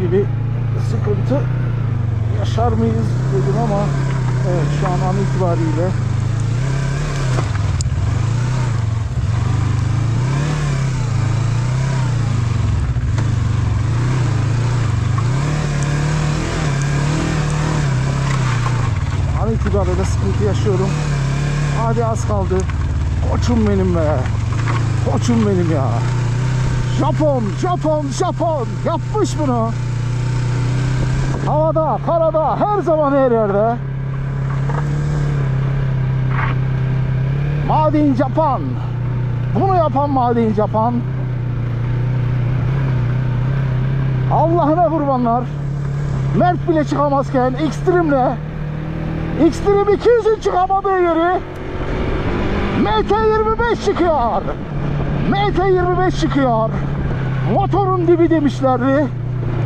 gibi sıkıntı yaşar mıyız dedim ama evet şu an an itibariyle an itibariyle sıkıntı yaşıyorum. Hadi az kaldı. Koçum benim be. Koçum benim ya. Japon, Japon, Japon yapmış bunu. Havada, karada, her zaman her yerde. Made Japan. Bunu yapan Made Japan. Allah'ına kurbanlar. Mert bile çıkamazken Extreme'le Extreme 200'ün çıkamadığı yeri MT25 çıkıyor. MT25 çıkıyor. Motorun dibi demişlerdi.